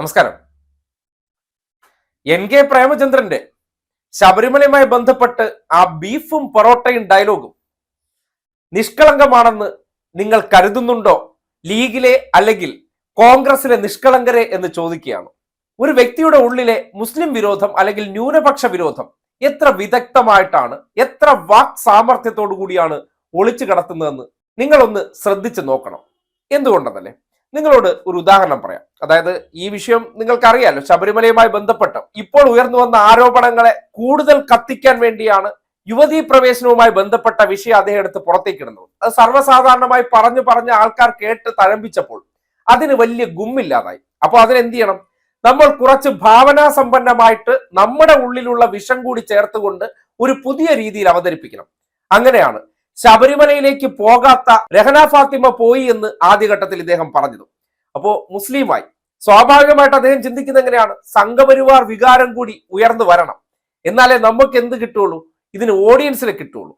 നമസ്കാരം. N K പ്രേമചന്ദ്രന്റെ ശബരിമലയുമായി ബന്ധപ്പെട്ട് ആ ബീഫും പൊറോട്ടയും ഡയലോഗും നിഷ്കളങ്കമാണെന്ന് നിങ്ങൾ കരുതുന്നുണ്ടോ? ലീഗിലെ അല്ലെങ്കിൽ കോൺഗ്രസിലെ നിഷ്കളങ്കരെ എന്ന് ചോദിക്കുകയാണ്. ഒരു വ്യക്തിയുടെ ഉള്ളിലെ മുസ്ലിം വിരോധം അല്ലെങ്കിൽ ന്യൂനപക്ഷ വിരോധം എത്ര വിദഗ്ധമായിട്ടാണ് എത്ര വാക് സാമർഥ്യത്തോടു കൂടിയാണ് ഒളിച്ചു കിടത്തുന്നതെന്ന് നിങ്ങളൊന്ന് ശ്രദ്ധിച്ചു നോക്കണം. എന്തുകൊണ്ടെന്നല്ലേ നിങ്ങളോട് ഒരു ഉദാഹരണം പറയാം. അതായത് ഈ വിഷയം നിങ്ങൾക്കറിയാലോ ശബരിമലയുമായി ബന്ധപ്പെട്ട്. ഇപ്പോൾ ഉയർന്നു വന്ന ആരോപണങ്ങളെ കൂടുതൽ കത്തിക്കാൻ വേണ്ടിയാണ് യുവതീ പ്രവേശനവുമായി ബന്ധപ്പെട്ട വിഷയം അദ്ദേഹം എടുത്ത് പുറത്തേക്ക് അത് സർവസാധാരണമായി പറഞ്ഞു പറഞ്ഞ ആൾക്കാർ കേട്ട് തഴമ്പിച്ചപ്പോൾ അതിന് വലിയ ഗുമ്മില്ലാതായി. അപ്പോൾ അതിനെന്ത് ചെയ്യണം നമ്മൾ കുറച്ച് ഭാവനാ സമ്പന്നമായിട്ട് നമ്മുടെ ഉള്ളിലുള്ള വിഷം കൂടി ചേർത്തുകൊണ്ട് ഒരു പുതിയ രീതിയിൽ അവതരിപ്പിക്കണം. അങ്ങനെയാണ് ശബരിമലയിലേക്ക് പോകാത്ത രഹന ഫാത്തിമ പോയി എന്ന് ആദ്യഘട്ടത്തിൽ ഇദ്ദേഹം പറഞ്ഞത്. അപ്പോ മുസ്ലിമായി സ്വാഭാവികമായിട്ട് അദ്ദേഹം ചിന്തിക്കുന്നത് എങ്ങനെയാണ്? സംഘപരിവാർ വികാരം കൂടി ഉയർന്നു വരണം. എന്നാലേ നമുക്ക് എന്ത് കിട്ടുള്ളൂ? ഇതിന് ഓഡിയൻസിനെ കിട്ടുള്ളൂ.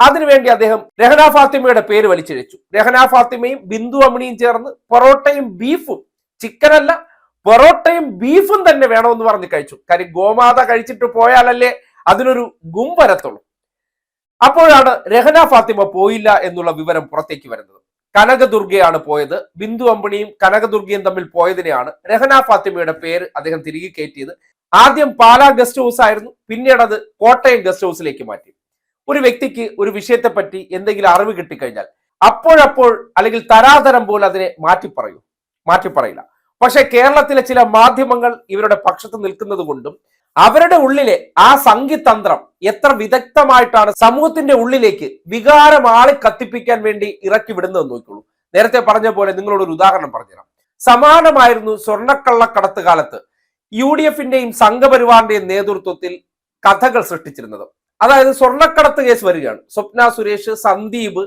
അതിനുവേണ്ടി അദ്ദേഹം രഹന ഫാത്തിമയുടെ പേര് വലിച്ചിഴച്ചു. രഹന ഫാത്തിമയും ബിന്ദു അമ്മിണിയും ചേർന്ന് പൊറോട്ടയും ബീഫും ചിക്കനല്ല പൊറോട്ടയും ബീഫും തന്നെ വേണമെന്ന് പറഞ്ഞ് കഴിച്ചു. കാര്യം ഗോമാത കഴിച്ചിട്ട് പോയാലല്ലേ അതിനൊരു ഗും വരത്തുള്ളൂ. അപ്പോഴാണ് രഹന ഫാത്തിമ പോയില്ല എന്നുള്ള വിവരം പുറത്തേക്ക് വരുന്നത്. കനകദുർഗയാണ് പോയത്. ബിന്ദു അമ്പിണിയും കനകദുർഗയും തമ്മിൽ പോയതിനെയാണ് രഹന ഫാത്തിമയുടെ പേര് അദ്ദേഹം തിരികെ കയറ്റിയത്. ആദ്യം പാലാ ഗസ്റ്റ് ഹൗസ് ആയിരുന്നു. പിന്നീട് അത് കോട്ടയം ഗസ്റ്റ് ഹൗസിലേക്ക് മാറ്റി. ഒരു വ്യക്തിക്ക് ഒരു വിഷയത്തെപ്പറ്റി എന്തെങ്കിലും അറിവ് കിട്ടിക്കഴിഞ്ഞാൽ അപ്പോഴപ്പോൾ അല്ലെങ്കിൽ തരാതരം പോലെ അതിനെ മാറ്റി പറയൂ. മാറ്റി പറയില്ല. പക്ഷെ കേരളത്തിലെ ചില മാധ്യമങ്ങൾ ഇവരുടെ പക്ഷത്ത് നിൽക്കുന്നത് കൊണ്ടും അവരുടെ ഉള്ളിലെ ആ സംഘിതന്ത്രം എത്ര വിദഗ്ധമായിട്ടാണ് സമൂഹത്തിന്റെ ഉള്ളിലേക്ക് വികാരം കത്തിപ്പിക്കാൻ വേണ്ടി ഇറക്കി വിടുന്നതെന്ന് നോക്കിക്കോളൂ. നേരത്തെ പറഞ്ഞ പോലെ നിങ്ങളോട് ഒരു ഉദാഹരണം പറഞ്ഞുതരാം. സമാനമായിരുന്നു സ്വർണക്കള്ളക്കടത്ത് കാലത്ത് യു ഡി എഫിന്റെയും സംഘപരിവാറിന്റെയും നേതൃത്വത്തിൽ കഥകൾ സൃഷ്ടിച്ചിരുന്നത്. അതായത് സ്വർണക്കടത്ത് കേസ് വരികയാണ്. Swapna Suresh Sandeep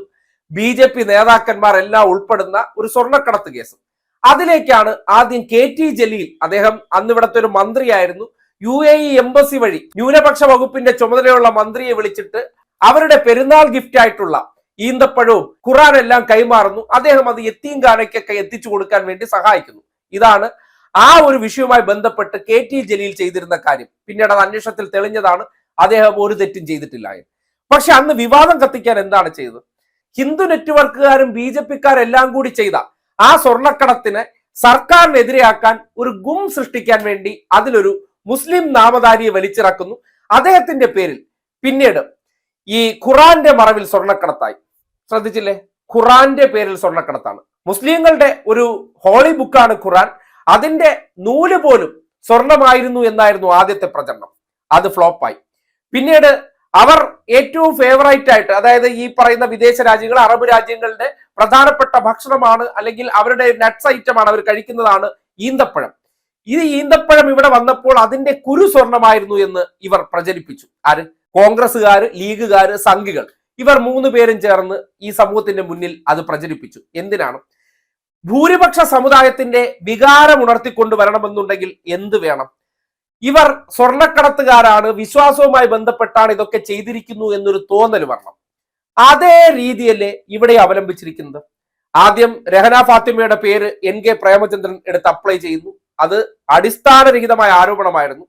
B J P നേതാക്കന്മാർ എല്ലാം ഉൾപ്പെടുന്ന ഒരു സ്വർണക്കടത്ത് കേസ്. അതിലേക്കാണ് ആദ്യം കെ ടി ജലീൽ അദ്ദേഹം അന്ന് ഒരു മന്ത്രിയായിരുന്നു യു എ ഇ എംബസി വഴി ന്യൂനപക്ഷ വകുപ്പിന്റെ ചുമതലയുള്ള മന്ത്രിയെ വിളിച്ചിട്ട് അവരുടെ പെരുന്നാൾ ഗിഫ്റ്റ് ആയിട്ടുള്ള ഈന്തപ്പഴവും ഖുറാൻ എല്ലാം കൈമാറുന്നു. അദ്ദേഹം അത് എത്തീങ്കാനയ്ക്കൊക്കെ എത്തിച്ചു കൊടുക്കാൻ വേണ്ടി സഹായിക്കുന്നു. ഇതാണ് ആ ഒരു വിഷയവുമായി ബന്ധപ്പെട്ട് കെ ടി ജലീൽ ചെയ്തിരുന്ന കാര്യം. പിന്നീട് അത് അന്വേഷണത്തിൽ തെളിഞ്ഞതാണ്. അദ്ദേഹം ഒരു തെറ്റും ചെയ്തിട്ടില്ല പക്ഷെ അന്ന് വിവാദം കത്തിക്കാൻ എന്താണ് ചെയ്തത്? ഹിന്ദു നെറ്റ്വർക്കുകാരും ബി ജെ പിക്കാരെല്ലാം കൂടി ചെയ്ത ആ സ്വർണക്കടത്തിന് സർക്കാരിനെതിരെയാക്കാൻ ഒരു ഗും സൃഷ്ടിക്കാൻ വേണ്ടി അതിലൊരു മുസ്ലിം നാമധാരിയെ വലിച്ചിറക്കുന്നു. അദ്ദേഹത്തിന്റെ പേരിൽ പിന്നീട് ഈ ഖുറാന്റെ മറവിൽ സ്വർണക്കടത്തായി. ശ്രദ്ധിച്ചില്ലേ? ഖുറാന്റെ പേരിൽ സ്വർണക്കടത്താണ്. മുസ്ലിങ്ങളുടെ ഒരു ഹോളി ബുക്കാണ് ഖുറാൻ. അതിന്റെ നൂൽ പോലും സ്വർണമായിരുന്നു എന്നായിരുന്നു ആദ്യത്തെ പ്രചരണം. അത് ഫ്ലോപ്പായി. പിന്നീട് അവർ ഏറ്റവും ഫേവറേറ്റ് ആയിട്ട് അതായത് ഈ പറയുന്ന വിദേശ രാജ്യങ്ങൾ അറബ് രാജ്യങ്ങളുടെ പ്രധാനപ്പെട്ട ഭക്ഷണമാണ് അല്ലെങ്കിൽ അവരുടെ നട്ട്സ് ഐറ്റമാണ് അവർ കഴിക്കുന്നതാണ് ഈന്തപ്പഴം. ഇത് ഈന്തപ്പഴം ഇവിടെ വന്നപ്പോൾ അതിന്റെ കുരു സ്വർണമായിരുന്നു എന്ന് ഇവർ പ്രചരിപ്പിച്ചു. ആര്? കോൺഗ്രസ്സുകാര് ലീഗുകാര് സംഘികൾ. ഇവർ മൂന്ന് പേരും ചേർന്ന് ഈ സമൂഹത്തിന്റെ മുന്നിൽ അത് പ്രചരിപ്പിച്ചു. എന്തിനാണ്? ഭൂരിപക്ഷ സമുദായത്തിന്റെ വികാരം ഉണർത്തിക്കൊണ്ട് വരണമെന്നുണ്ടെങ്കിൽ എന്ത് വേണം? ഇവർ സ്വർണക്കടത്തുകാരാണ് വിശ്വാസവുമായി ബന്ധപ്പെട്ടാണ് ഇതൊക്കെ ചെയ്തിരിക്കുന്നു എന്നൊരു തോന്നൽ വരണം. അതേ രീതിയല്ലേ ഇവിടെ അവലംബിച്ചിരിക്കുന്നത്. ആദ്യം രഹന ഫാത്തിമയുടെ പേര് എൻ കെ പ്രേമചന്ദ്രൻ എടുത്ത് അപ്ലൈ ചെയ്യുന്നു. അത് അടിസ്ഥാനരഹിതമായ ആരോപണമായിരുന്നു.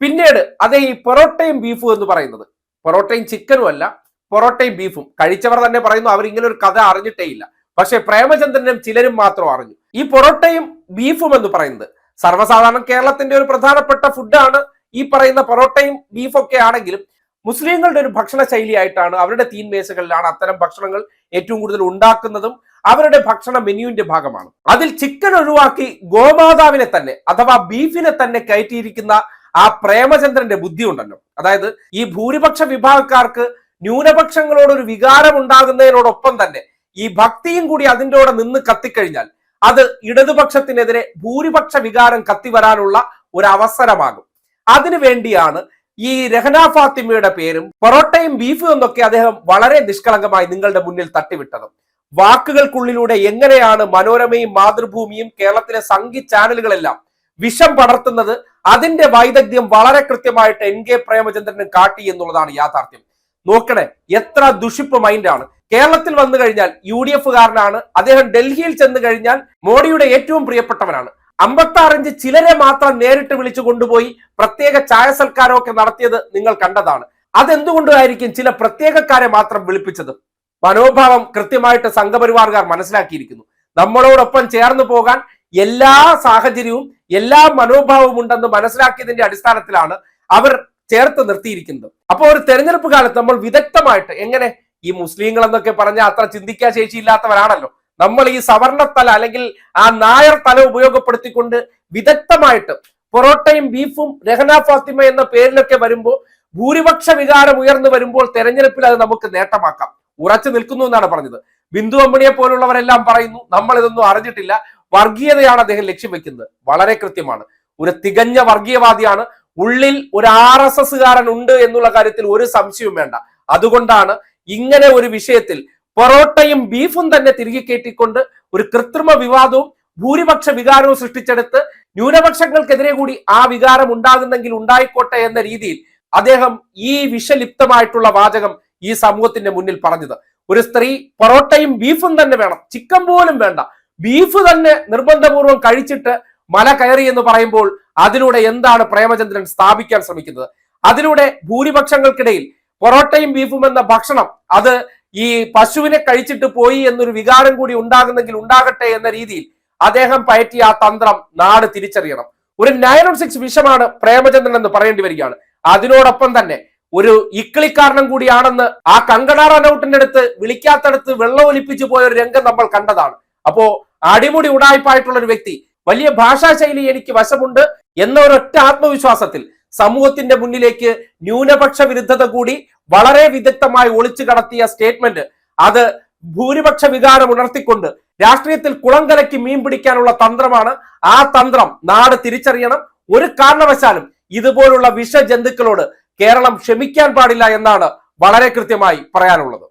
പിന്നീട് അതേ ഈ പൊറോട്ടയും ബീഫും എന്ന് പറയുന്നത്. പൊറോട്ടയും ചിക്കനും അല്ല പൊറോട്ടയും ബീഫും. കഴിച്ചവർ തന്നെ പറയുന്നു അവർ ഇങ്ങനെ ഒരു കഥ അറിഞ്ഞിട്ടേ ഇല്ല പക്ഷെ പ്രേമചന്ദ്രനും ചിലരും മാത്രം അറിഞ്ഞു. ഈ പൊറോട്ടയും ബീഫും എന്ന് പറയുന്നത് സർവസാധാരണ കേരളത്തിന്റെ ഒരു പ്രധാനപ്പെട്ട ഫുഡാണ് ഈ പറയുന്ന പൊറോട്ടയും ബീഫൊക്കെ ആണെങ്കിലും മുസ്ലിങ്ങളുടെ ഒരു ഭക്ഷണ ശൈലിയായിട്ടാണ് അവരുടെ തീൻമേശകളിലാണ് അത്തരം ഭക്ഷണങ്ങൾ ഏറ്റവും കൂടുതൽ ഉണ്ടാക്കുന്നതും അവരുടെ ഭക്ഷണ മെനുവിന്റെ ഭാഗമാണ്. അതിൽ ചിക്കൻ ഒഴിവാക്കി ഗോമാതാവിനെ തന്നെ അഥവാ ബീഫിനെ തന്നെ കയറ്റിയിരിക്കുന്ന ആ പ്രേമചന്ദ്രന്റെ ബുദ്ധി ഉണ്ടല്ലോ അതായത് ഈ ഭൂരിപക്ഷ വിഭാഗക്കാർക്ക് ന്യൂനപക്ഷങ്ങളോട് ഒരു വികാരം ഉണ്ടാകുന്നതിനോടൊപ്പം തന്നെ ഈ ഭക്തിയും കൂടി അതിന്റെ കൂടെ നിന്ന് കത്തിക്കഴിഞ്ഞാൽ അത് ഇടതുപക്ഷത്തിനെതിരെ ഭൂരിപക്ഷ വികാരം കത്തിവരാനുള്ള ഒരു അവസരമാകും. അതിനു വേണ്ടിയാണ് ഈ രഹന ഫാത്തിമയുടെ പേരും പൊറോട്ടയും ബീഫും എന്നൊക്കെ അദ്ദേഹം വളരെ നിഷ്കളങ്കമായി നിങ്ങളുടെ മുന്നിൽ തട്ടിവിട്ടതും. വാക്കുകൾക്കുള്ളിലൂടെ എങ്ങനെയാണ് മനോരമയും മാതൃഭൂമിയും കേരളത്തിലെ സംഗീത ചാനലുകളെല്ലാം വിഷം പടർത്തുന്നത് അതിന്റെ വൈദഗ്ധ്യം വളരെ കൃത്യമായിട്ട് എൻ കെ പ്രേമചന്ദ്രനും കാട്ടി എന്നുള്ളതാണ് യാഥാർത്ഥ്യം. നോക്കണേ എത്ര ദുഷിപ്പ് മൈൻഡാണ്. കേരളത്തിൽ വന്നു കഴിഞ്ഞാൽ യു ഡി എഫുകാരനാണ്. അദ്ദേഹം ഡൽഹിയിൽ ചെന്ന് കഴിഞ്ഞാൽ മോഡിയുടെ ഏറ്റവും പ്രിയപ്പെട്ടവനാണ്. അമ്പത്തി ആറിഞ്ച് ചിലരെ മാത്രം നേരിട്ട് വിളിച്ചു കൊണ്ടുപോയി പ്രത്യേക ചായ സൽക്കാരമൊക്കെ നടത്തിയത് നിങ്ങൾ കണ്ടതാണ്. അതെന്തുകൊണ്ടായിരിക്കും ചില പ്രത്യേകക്കാരെ മാത്രം വിളിപ്പിച്ചത്? മനോഭാവം കൃത്യമായിട്ട് സംഘപരിവാറുകാർ മനസ്സിലാക്കിയിരിക്കുന്നു. നമ്മളോടൊപ്പം ചേർന്നു പോകാൻ എല്ലാ സാഹചര്യവും എല്ലാ മനോഭാവവും ഉണ്ടെന്ന് മനസ്സിലാക്കിയതിന്റെ അടിസ്ഥാനത്തിലാണ് അവർ ചേർത്ത് നിർത്തിയിരിക്കുന്നത്. അപ്പോൾ ഒരു തെരഞ്ഞെടുപ്പ് കാലത്ത് നമ്മൾ വിദഗ്ധമായിട്ട് എങ്ങനെ ഈ മുസ്ലിങ്ങൾ എന്നൊക്കെ പറഞ്ഞാൽ അത്ര ചിന്തിക്കാൻ ശേഷിയില്ലാത്തവരാണല്ലോ. നമ്മൾ ഈ സവർണ തല അല്ലെങ്കിൽ ആ നായർ തല ഉപയോഗപ്പെടുത്തിക്കൊണ്ട് വിദഗ്ധമായിട്ട് പൊറോട്ടയും ബീഫും രഹന ഫാത്തിമ എന്ന പേരിലൊക്കെ വരുമ്പോൾ ഭൂരിപക്ഷ വികാരം ഉയർന്നു വരുമ്പോൾ തെരഞ്ഞെടുപ്പിൽ അത് നമുക്ക് നേട്ടമാക്കാം. ഉറച്ചു നിൽക്കുന്നു എന്നാണ് പറഞ്ഞത്. ബിന്ദു അമ്പണിയെ പോലുള്ളവരെല്ലാം പറയുന്നു നമ്മൾ ഇതൊന്നും അറിഞ്ഞിട്ടില്ല. വർഗീയതയാണ് അദ്ദേഹം ലക്ഷ്യം വെക്കുന്നത്. വളരെ കൃത്യമാണ്. ഒരു തികഞ്ഞ വർഗീയവാദിയാണ്. ഉള്ളിൽ ഒരു ആർ എസ് എസ്സുകാരൻ ഉണ്ട് എന്നുള്ള കാര്യത്തിൽ ഒരു സംശയവും വേണ്ട. അതുകൊണ്ടാണ് ഇങ്ങനെ ഒരു വിഷയത്തിൽ പൊറോട്ടയും ബീഫും തന്നെ തിരികെ കയറ്റിക്കൊണ്ട് ഒരു കൃത്രിമ വിവാദവും ഭൂരിപക്ഷ വികാരവും സൃഷ്ടിച്ചെടുത്ത് ന്യൂനപക്ഷങ്ങൾക്കെതിരെ കൂടി ആ വികാരം ഉണ്ടാകുന്നെങ്കിൽ ഉണ്ടായിക്കോട്ടെ എന്ന രീതിയിൽ അദ്ദേഹം ഈ വിഷലിപ്തമായിട്ടുള്ള വാചകം ഈ സമൂഹത്തിന്റെ മുന്നിൽ പറഞ്ഞത്. ഒരു സ്ത്രീ പൊറോട്ടയും ബീഫും തന്നെ വേണം. ചിക്കൻ പോലും വേണ്ട. ബീഫ് തന്നെ നിർബന്ധപൂർവം കഴിച്ചിട്ട് മല കയറി എന്ന് പറയുമ്പോൾ അതിലൂടെ എന്താണ് പ്രേമചന്ദ്രൻ സ്ഥാപിക്കാൻ ശ്രമിക്കുന്നത്? അതിലൂടെ ഭൂരിപക്ഷങ്ങൾക്കിടയിൽ പൊറോട്ടയും ബീഫും എന്ന ഭക്ഷണം അത് ഈ പശുവിനെ കഴിച്ചിട്ട് പോയി എന്നൊരു വികാരം കൂടി ഉണ്ടാകുന്നെങ്കിൽ ഉണ്ടാകട്ടെ എന്ന രീതിയിൽ അദ്ദേഹം പയറ്റിയ ആ തന്ത്രം നാട് തിരിച്ചറിയണം. ഒരു നയൻ സിക്സ് വിഷമാണ് പ്രേമചന്ദ്രൻ എന്ന് പറയേണ്ടി വരികയാണ്. അതിനോടൊപ്പം തന്നെ ഒരു ഇക്കിളിക്കാരനും കൂടിയാണെന്ന് ആ കങ്കണ റനൌട്ടിന്റെ അടുത്ത് വിളിക്കാത്തടുത്ത് വെള്ളം ഒലിപ്പിച്ചു പോയ ഒരു രംഗം നമ്മൾ കണ്ടതാണ്. അപ്പോ അടിമുടി ഉടായ്പായിട്ടുള്ള ഒരു വ്യക്തി വലിയ ഭാഷാശൈലി എനിക്ക് വശമുണ്ട് എന്ന ഒരൊറ്റ ആത്മവിശ്വാസത്തിൽ സമൂഹത്തിന്റെ മുന്നിലേക്ക് ന്യൂനപക്ഷ വിരുദ്ധത കൂടി വളരെ വിദഗ്ധമായി ഒളിച്ചു കടത്തിയ സ്റ്റേറ്റ്മെന്റ്. അത് ഭൂരിപക്ഷ വികാരം ഉണർത്തിക്കൊണ്ട് രാഷ്ട്രീയത്തിൽ കുളം കലക്കി മീൻ പിടിക്കാനുള്ള തന്ത്രമാണ്. ആ തന്ത്രം നാട് തിരിച്ചറിയണം. ഒരു കാരണവശാലും ഇതുപോലുള്ള വിഷജന്തുക്കളോട് കേരളം ക്ഷമിക്കാൻ പാടില്ല എന്നാണ് വളരെ കൃത്യമായി പറയാനുള്ളത്.